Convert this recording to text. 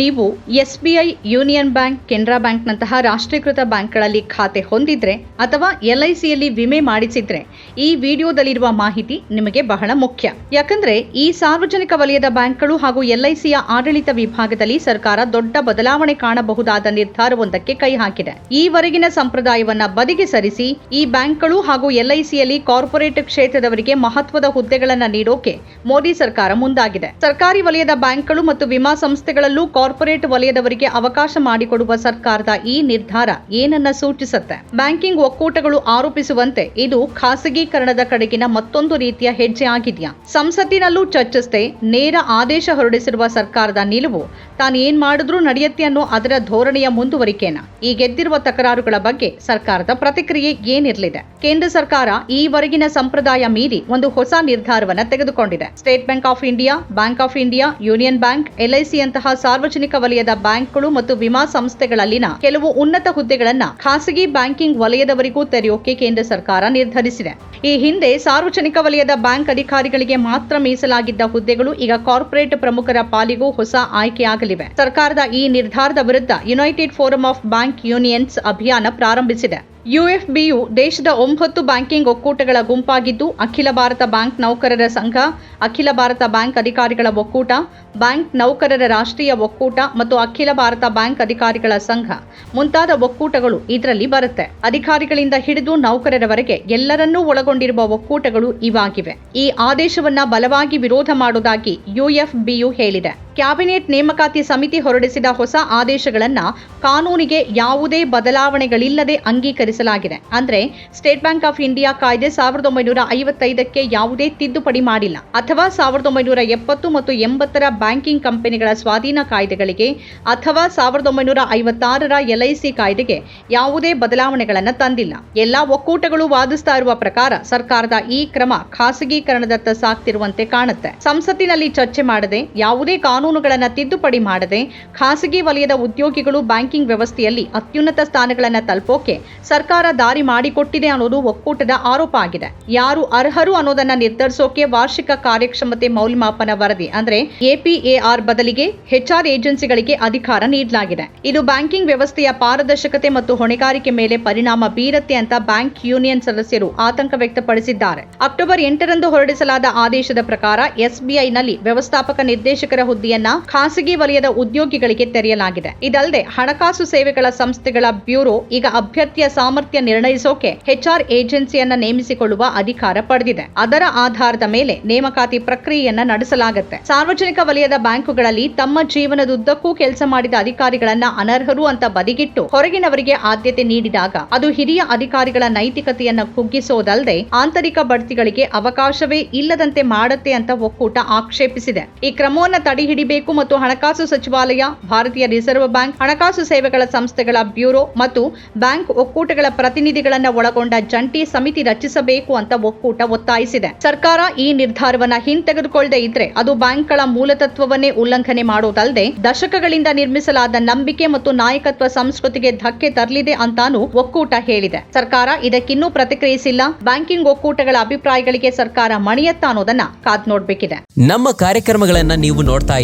ನೀವು SBI, union bank, Canara ಬ್ಯಾಂಕ್ನಂತಹ ರಾಷ್ಟ್ರೀಕೃತ ಬ್ಯಾಂಕ್ಗಳಲ್ಲಿ ಖಾತೆ ಹೊಂದಿದ್ರೆ ಅಥವಾ ಎಲ್ಐಸಿಯಲ್ಲಿ ವಿಮೆ ಮಾಡಿಸಿದ್ರೆ ಈ ವಿಡಿಯೋದಲ್ಲಿರುವ ಮಾಹಿತಿ ನಿಮಗೆ ಬಹಳ ಮುಖ್ಯ. ಯಾಕಂದ್ರೆ ಈ ಸಾರ್ವಜನಿಕ ವಲಯದ ಬ್ಯಾಂಕ್ಗಳು ಹಾಗೂ ಎಲ್ ಐ ಸಿಯ ಆಡಳಿತ ವಿಭಾಗದಲ್ಲಿ ಸರ್ಕಾರ ದೊಡ್ಡ ಬದಲಾವಣೆ ಕಾಣಬಹುದಾದ ನಿರ್ಧಾರವೊಂದಕ್ಕೆ ಕೈ ಹಾಕಿದೆ. ಈವರೆಗಿನ ಸಂಪ್ರದಾಯವನ್ನ ಬದಿಗೆ ಸರಿಸಿ ಈ ಬ್ಯಾಂಕ್ಗಳು ಹಾಗೂ ಎಲ್ ಐ ಸಿಯಲ್ಲಿ ಕಾರ್ಪೊರೇಟ್ ಕ್ಷೇತ್ರದವರಿಗೆ ಮಹತ್ವದ ಹುದ್ದೆಗಳನ್ನ ನೀಡೋಕೆ ಮೋದಿ ಸರ್ಕಾರ ಮುಂದಾಗಿದೆ. ಸರ್ಕಾರಿ ವಲಯದ ಬ್ಯಾಂಕ್ಗಳು ಮತ್ತು ವಿಮಾ ಸಂಸ್ಥೆಗಳಲ್ಲೂ ಕಾರ್ಪೊರೇಟ್ ವಲಯದವರಿಗೆ ಅವಕಾಶ ಮಾಡಿಕೊಡುವ ಸರ್ಕಾರದ ಈ ನಿರ್ಧಾರ ಏನನ್ನ ಸೂಚಿಸುತ್ತೆ? ಬ್ಯಾಂಕಿಂಗ್ ಒಕ್ಕೂಟಗಳು ಆರೋಪಿಸುವಂತೆ ಇದು ಖಾಸಗೀಕರಣದ ಕಡೆಗಿನ ಮತ್ತೊಂದು ರೀತಿಯ ಹೆಜ್ಜೆ ಆಗಿದೆಯಾ? ಸಂಸತ್ತಿನಲ್ಲೂ ಚರ್ಚಿಸದೆ ನೇರ ಆದೇಶ ಹೊರಡಿಸಿರುವ ಸರ್ಕಾರದ ನಿಲುವು ತಾನು ಏನ್ ಮಾಡಿದ್ರೂ ನಡೆಯುತ್ತೆ ಅನ್ನೋ ಅದರ ಧೋರಣೆಯ ಮುಂದುವರಿಕೆನ? ಈ ಗೆದ್ದಿರುವ ತಕರಾರುಗಳ ಬಗ್ಗೆ ಸರ್ಕಾರದ ಪ್ರತಿಕ್ರಿಯೆ ಏನಿರಲಿದೆ? ಕೇಂದ್ರ ಸರ್ಕಾರ ಈವರೆಗಿನ ಸಂಪ್ರದಾಯ ಮೀರಿ ಒಂದು ಹೊಸ ನಿರ್ಧಾರವನ್ನ ತೆಗೆದುಕೊಂಡಿದೆ. State bank of India, bank of India, union bank ಎಲ್ಐಸಿಯಂತಹ ಸಾರ್ವಜನಿಕ ವಲಯದ ಬ್ಯಾಂಕ್ಗಳು ಮತ್ತು ವಿಮಾ ಸಂಸ್ಥೆಗಳಲ್ಲಿನ ಕೆಲವು ಉನ್ನತ ಹುದ್ದೆಗಳನ್ನ ಖಾಸಗಿ ಬ್ಯಾಂಕಿಂಗ್ ವಲಯದವರಿಗೂ ತೆರೆಯೋಕೆ ಕೇಂದ್ರ ಸರ್ಕಾರ ನಿರ್ಧರಿಸಿದೆ. ಈ ಹಿಂದೆ ಸಾರ್ವಜನಿಕ ವಲಯದ ಬ್ಯಾಂಕ್ ಅಧಿಕಾರಿಗಳಿಗೆ ಮಾತ್ರ ಮೀಸಲಾಗಿದ್ದ ಹುದ್ದೆಗಳು ಈಗ ಕಾರ್ಪೊರೇಟ್ ಪ್ರಮುಖರ ಪಾಲಿಗೂ ಹೊಸ ಆಯ್ಕೆಯಾಗಲಿವೆ. ಸರ್ಕಾರದ ಈ ನಿರ್ಧಾರದ ವಿರುದ್ಧ united forum of bank unions ಅಭಿಯಾನ ಪ್ರಾರಂಭಿಸಿದೆ. ಯುಎಫ್ಬಿಯು ದೇಶದ ಒಂಬತ್ತು ಬ್ಯಾಂಕಿಂಗ್ ಒಕ್ಕೂಟಗಳ ಗುಂಪಾಗಿದ್ದು, ಅಖಿಲ ಭಾರತ ಬ್ಯಾಂಕ್ ನೌಕರರ ಸಂಘ, ಅಖಿಲ ಭಾರತ ಬ್ಯಾಂಕ್ ಅಧಿಕಾರಿಗಳ ಒಕ್ಕೂಟ, ಬ್ಯಾಂಕ್ ನೌಕರರ ರಾಷ್ಟ್ರೀಯ ಒಕ್ಕೂಟ ಮತ್ತು ಅಖಿಲ ಭಾರತ ಬ್ಯಾಂಕ್ ಅಧಿಕಾರಿಗಳ ಸಂಘ. ಮುಂತಾದ ಒಕ್ಕೂಟಗಳು ಇದರಲ್ಲಿ ಬರುತ್ತೆ. ಅಧಿಕಾರಿಗಳಿಂದ ಹಿಡಿದು ನೌಕರರವರೆಗೆ ಎಲ್ಲರನ್ನೂ ಒಳಗೊಂಡಿರುವ ಒಕ್ಕೂಟಗಳು ಇವಾಗಿವೆ. ಈ ಆದೇಶವನ್ನ ಬಲವಾಗಿ ವಿರೋಧ ಮಾಡುವುದಾಗಿ ಯುಎಫ್ಬಿಯು ಹೇಳಿದೆ. ಕ್ಯಾಬಿನೆಟ್ ನೇಮಕಾತಿ ಸಮಿತಿ ಹೊರಡಿಸಿದ ಹೊಸ ಆದೇಶಗಳನ್ನ ಕಾನೂನಿಗೆ ಯಾವುದೇ ಬದಲಾವಣೆಗಳಿಲ್ಲದೆ ಅಂಗೀಕರಿಸಲಾಗಿದೆ. ಅಂದ್ರೆ ಸ್ಟೇಟ್ ಬ್ಯಾಂಕ್ ಆಫ್ ಇಂಡಿಯಾ ಕಾಯ್ದೆ ಸಾವಿರದ ಒಂಬೈನೂರ ಐವತ್ತೈದಕ್ಕೆ ಯಾವುದೇ ತಿದ್ದುಪಡಿ ಮಾಡಿಲ್ಲ. ಅಥವಾ ಸಾವಿರದ ಒಂಬೈನೂರ ಎಪ್ಪತ್ತು ಮತ್ತು ಎಂಬತ್ತರ ಬ್ಯಾಂಕಿಂಗ್ ಕಂಪನಿಗಳ ಸ್ವಾಧೀನ ಕಾಯ್ದೆಗಳಿಗೆ ಅಥವಾ ಸಾವಿರದ ಒಂಬೈನೂರ ಐವತ್ತಾರರ ಎಲ್ಐಸಿ ಕಾಯ್ದೆಗೆ ಯಾವುದೇ ಬದಲಾವಣೆಗಳನ್ನು ತಂದಿಲ್ಲ. ಎಲ್ಲ ಒಕ್ಕೂಟಗಳು ವಾದಿಸ್ತಾ ಇರುವ ಪ್ರಕಾರ ಸರ್ಕಾರದ ಈ ಕ್ರಮ ಖಾಸಗೀಕರಣದತ್ತ ಸಾಕ್ತಿರುವಂತೆ ಕಾಣುತ್ತೆ. ಸಂಸತ್ತಿನಲ್ಲಿ ಚರ್ಚೆ ಮಾಡದೆ ಯಾವುದೇ ಕಾನೂನುಗಳನ್ನು ತಿದ್ದುಪಡಿ ಮಾಡದೆ ಖಾಸಗಿ ವಲಯದ ಉದ್ಯೋಗಿಗಳು ಬ್ಯಾಂಕಿಂಗ್ ವ್ಯವಸ್ಥೆಯಲ್ಲಿ ಅತ್ಯುನ್ನತ ಸ್ಥಾನಗಳನ್ನು ತಲುಪೋಕೆ ಸರ್ಕಾರ ದಾರಿ ಮಾಡಿಕೊಟ್ಟಿದೆ ಅನ್ನೋದು ಒಕ್ಕೂಟದ ಆರೋಪ ಆಗಿದೆ. ಯಾರು ಅರ್ಹರು ಅನ್ನೋದನ್ನ ನಿರ್ಧರಿಸೋಕೆ ವಾರ್ಷಿಕ ಕಾರ್ಯಕ್ಷಮತೆ ಮೌಲ್ಯಮಾಪನ ವರದಿ ಅಂದ್ರೆ ಎಪಿಎಆರ್ ಬದಲಿಗೆ ಹೆಚ್ಆರ್ ಏಜೆನ್ಸಿಗಳಿಗೆ ಅಧಿಕಾರ ನೀಡಲಾಗಿದೆ. ಇದು ಬ್ಯಾಂಕಿಂಗ್ ವ್ಯವಸ್ಥೆಯ ಪಾರದರ್ಶಕತೆ ಮತ್ತು ಹೊಣೆಗಾರಿಕೆ ಮೇಲೆ ಪರಿಣಾಮ ಬೀರತ್ತೆ ಅಂತ ಬ್ಯಾಂಕ್ ಯೂನಿಯನ್ ಸದಸ್ಯರು ಆತಂಕ ವ್ಯಕ್ತಪಡಿಸಿದ್ದಾರೆ. ಅಕ್ಟೋಬರ್ ಎಂಟರಂದು ಹೊರಡಿಸಲಾದ ಆದೇಶದ ಪ್ರಕಾರ ಎಸ್ಬಿಐನಲ್ಲಿ ವ್ಯವಸ್ಥಾಪಕ ನಿರ್ದೇಶಕರ ಹುದ್ದೆಯನ್ನ ಖಾಸಗಿ ವಲಯದ ಉದ್ಯೋಗಿಗಳಿಗೆ ತೆರೆಯಲಾಗಿದೆ. ಇದಲ್ಲದೆ ಹಣಕಾಸು ಸೇವೆಗಳ ಸಂಸ್ಥೆಗಳ ಬ್ಯೂರೋ ಈಗ ಅಭ್ಯರ್ಥಿಯ ಸಾಮರ್ಥ್ಯ ನಿರ್ಣಯಿಸೋಕೆ ಹೆಚ್ಆರ್ ಏಜೆನ್ಸಿಯನ್ನ ನೇಮಿಸಿಕೊಳ್ಳುವ ಅಧಿಕಾರ ಪಡೆದಿದೆ. ಅದರ ಆಧಾರದ ಮೇಲೆ ನೇಮಕಾತಿ ಪ್ರಕ್ರಿಯೆಯನ್ನ ನಡೆಸಲಾಗುತ್ತೆ. ಸಾರ್ವಜನಿಕ ವಲಯದ ಬ್ಯಾಂಕುಗಳಲ್ಲಿ ತಮ್ಮ ಜೀವನದುದ್ದಕ್ಕೂ ಕೆಲಸ ಮಾಡಿದ ಅಧಿಕಾರಿಗಳನ್ನ ಅನರ್ಹರು ಅಂತ ಬದಿಗಿಟ್ಟು ಹೊರಗಿನವರಿಗೆ ಆದ್ಯತೆ ನೀಡಿದಾಗ ಅದು ಹಿರಿಯ ಅಧಿಕಾರಿಗಳ ನೈತಿಕತೆಯನ್ನ ಕುಗ್ಗಿಸೋದಲ್ಲದೆ ಆಂತರಿಕ ಬಡ್ತಿಗಳಿಗೆ ಅವಕಾಶವೇ ಇಲ್ಲದಂತೆ ಮಾಡತ್ತೆ ಅಂತ ಒಕ್ಕೂಟ ಆಕ್ಷೇಪಿಸಿದೆ. ಈ ಕ್ರಮವನ್ನು ತಡೆಹಿಡಿಬೇಕು ಮತ್ತು ಹಣಕಾಸು ಸಚಿವಾಲಯ, ಭಾರತೀಯ ರಿಸರ್ವ್ ಬ್ಯಾಂಕ್, ಹಣಕಾಸು ಸೇವೆಗಳ ಸಂಸ್ಥೆಗಳ ಬ್ಯೂರೋ ಮತ್ತು ಬ್ಯಾಂಕ್ ಒಕ್ಕೂಟಗಳ ಪ್ರತಿನಿಧಿಗಳನ್ನ ಒಳಗೊಂಡ ಜಂಟಿ ಸಮಿತಿ ರಚಿಸಬೇಕು ಅಂತ ಒಕ್ಕೂಟ ಒತ್ತಾಯಿಸಿದೆ. ಸರ್ಕಾರ ಈ ನಿರ್ಧಾರವನ್ನ ಹಿಂತೆಗೆದುಕೊಳ್ಳದೆ ಇದ್ರೆ ಅದು ಬ್ಯಾಂಕ್ಗಳ ಮೂಲತತ್ವವನ್ನೇ ಉಲ್ಲಂಘನೆ ಮಾಡೋದಲ್ಲದೆ ದಶಕಗಳಿಂದ ನಿರ್ಮಿಸಲಾದ ನಂಬಿಕೆ ಮತ್ತು ನಾಯಕತ್ವ ಸಂಸ್ಕೃತಿಗೆ ಧಕ್ಕೆ ತರಲಿದೆ ಅಂತಾನೂ ಒಕ್ಕೂಟ ಹೇಳಿದೆ. ಸರ್ಕಾರ ಇದಕ್ಕಿನ್ನೂ ಪ್ರತಿಕ್ರಿಯಿಸಿಲ್ಲ. ಬ್ಯಾಂಕಿಂಗ್ ಒಕ್ಕೂಟಗಳ ಅಭಿಪ್ರಾಯಗಳಿಗೆ ಸರ್ಕಾರ ಮಣಿಯತ್ತ ಅನ್ನೋದನ್ನ ಕಾದ್ ನೋಡ್ಬೇಕಿದೆ. ನಮ್ಮ ಕಾರ್ಯಕ್ರಮಗಳನ್ನ ನೀವು ನೋಡ್ತಾ